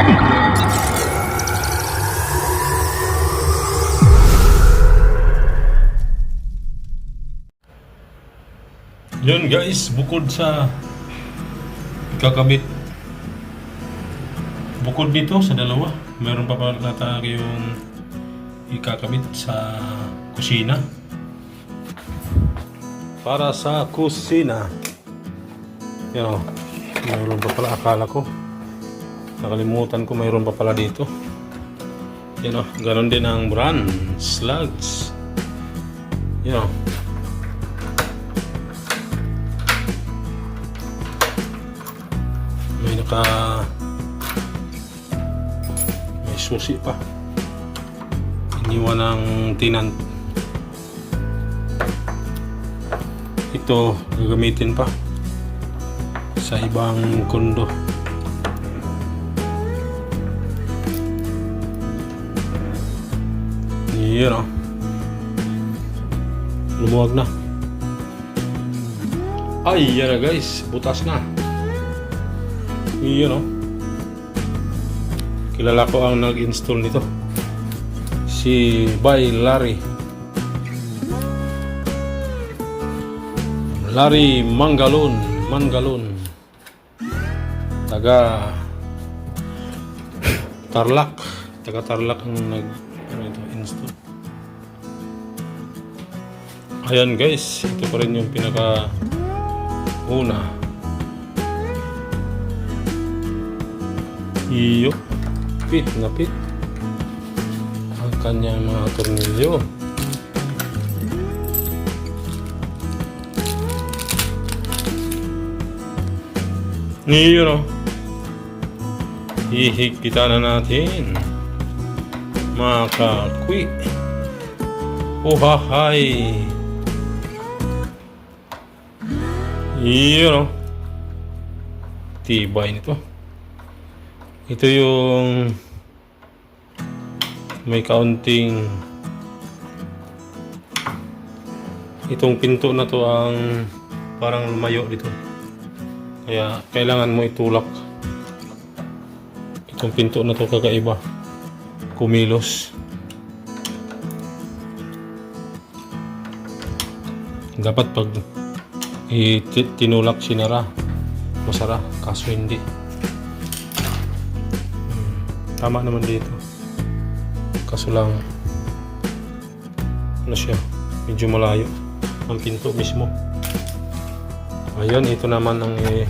Yun guys, bukod sa kakabit bukod dito sa dalawa, meron pa pala tayong ikakabit sa kusina. Para sa kusina. Yan o. Mayroon pa pala akala ko. Nakalimutan ko mayroon pa pala dito. Yan o. Ganon din ang brand. Slugs. Yan o. May naka may susi pa. Iniwan ng tenant. Ito gagamitin pa sa ibang kondo. Yun o. Lumuwag na. Ay, yan na guys. Butas na. Yun o. Kilala ko ang nag-install nito. Si Bay Larry. Larry Mangalon. Mangalon. Taga Tarlac. Taga Tarlac ang nag ito, install. Ayan guys, ito pa rin yung pinaka una. Iyo. Pit na pit. Ang kanyang mga tornilyo. Iyo no. Hihigpitan na natin. Mga kakwi. Uhahay. Iyo no. Tibay nito. Ito yung may kaunting itong pinto na to ang parang lumayo dito. Kaya kailangan mo itulak. Itong pinto na to kakaiba. Kumilos. Dapat pag tinulak sinara, masara. Kaso hindi. Tama naman dito. Kaso lang, ano siya, medyo malayo. Ang pinto mismo. Ayun, ito naman ang eh,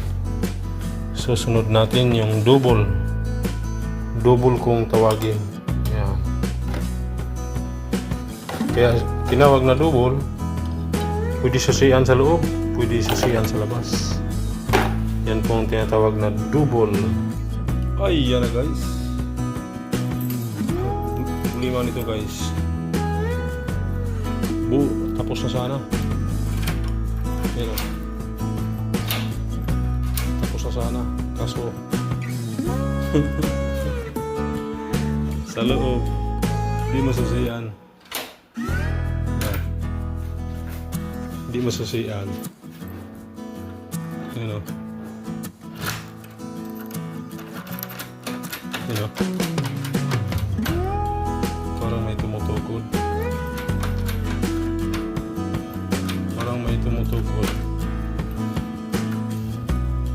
susunod natin, yung double. Double kung tawagin. Kaya tinawag na double, pwede susian sa loob, pwede susian sa labas. Yan po ang tinatawag na double. Ay, yan na guys lima nito guys bu tapos na sana Ayan o. tapos na sana kaso sa loob di mo di mo susiyan Ayan o. Ayan o. Parang may tumutukod. Parang may tumutukod.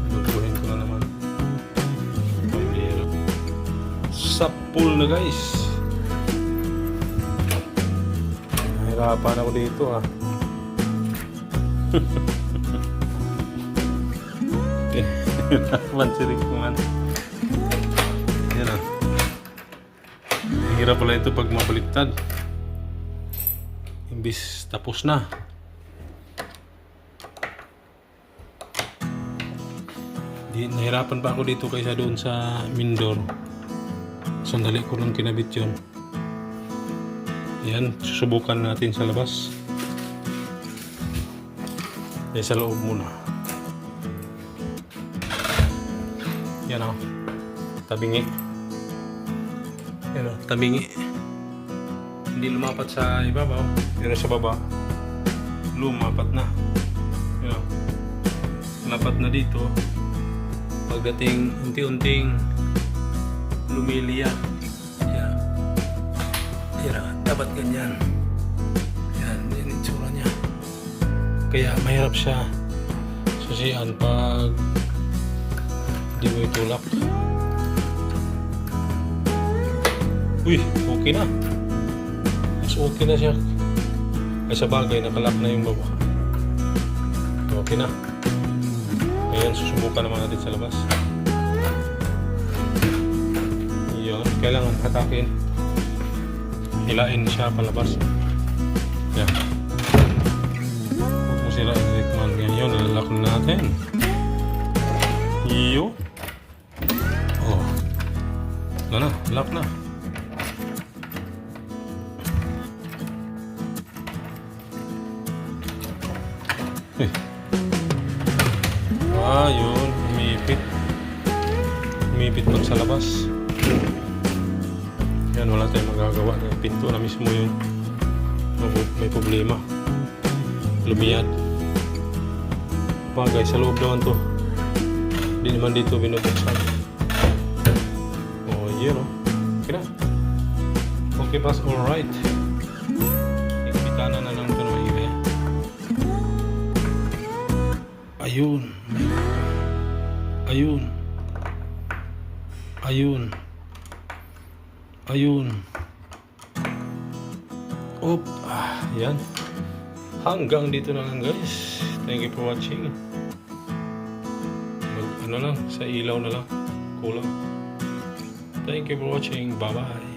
Bubuhin ko na naman. Pambira. Sa pool na guys. Nahirapan ako dito ah. Mansirik man. Yan ah. Hirap pala ito pag mabaliktad. Imbis tapos na. Di, nahirapan pa ako dito kaysa doon sa Mindor. Sandali ko lang kinabit yun. Yan, susubukan natin sa labas. Eh, sa loob muna. Yan o. Tabingi. Yan o, tabingi. Hindi lumapat sa ibabaw, pero sa baba, lumapat na. Yan o. Lapat na dito. Pagdating unti-unting lumiliya. Yan. Yan, ah, dapat ganyan. Kaya mahirap siya susian pag hindi mo itulak. Uy, okay na. Mas okay na siya. Ay sa bagay, nakalak na yung baba. Okay na. Ngayon, susubukan naman natin sa labas. Yun, kailangan hatakin. Hilain siya palabas. Yan. Huwag Ngayon, nilalak na natin. Iyo. Oh. Wala na, lock na. Eh. Ah, yun. Umipit. Umipit doon sa labas. Yan, wala tayong magagawa. Pinto na mismo may- may problema. Lumiyad. Bagay, sa loob naman to. Hindi naman dito binubuksan. Oh, yun oh. Okay na. Okay, pass. Alright. Ikbitana na lang ito na maigi. Ayun. Ayun. Ayun. Ayun. Op. Ah, yan. Hanggang dito na lang guys. Thank you for watching. Mag, ano lang, sa ilaw na lang. Kulang. Thank you for watching. Bye-bye.